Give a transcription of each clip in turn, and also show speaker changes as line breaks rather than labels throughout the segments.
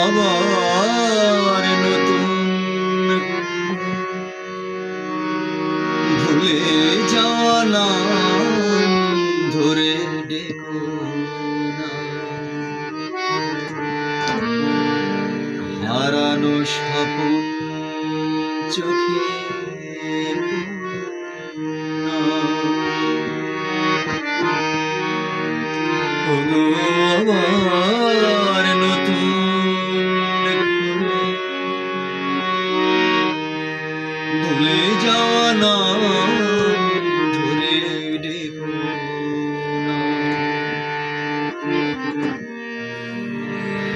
আবার নতুন ভুলে যাওয়া ধরে ডেকো হারানো স্বপ্ন চোখে ওগো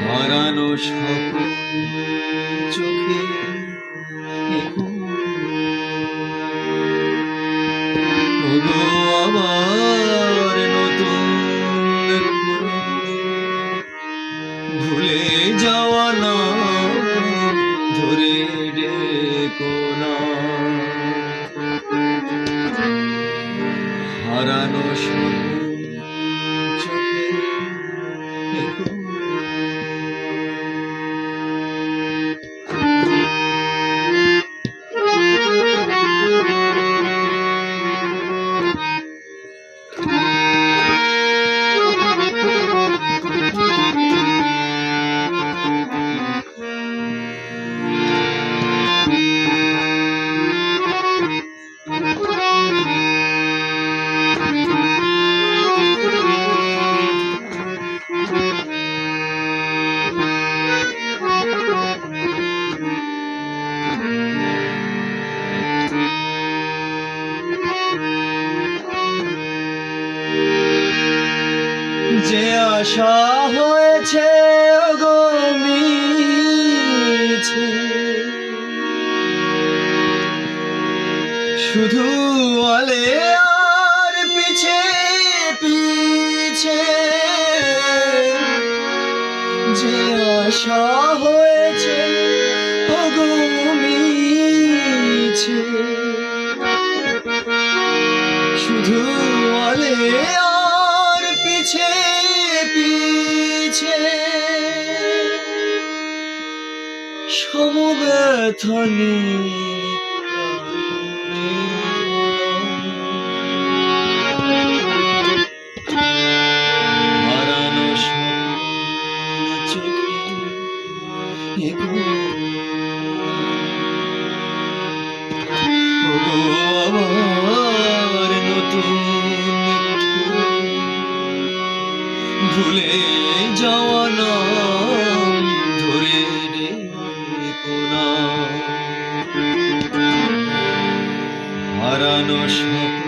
হারানো স্বপ্ন চোখে আবার নতুন ভুলে যাওয়া না ধরে ডেকো না। হারানো স্বপ্ন আশা হয়েছে মিছে। শুধু আলে আর পিছে পিছে। যে আশা হয়েছে মিছে। শুধু আলে আর পিছে পিছে সমবেথনে Yeah, স্বপ্ন ভুলে যাওয়া নাম ধরে রেখো না হারানো স্বপ্ন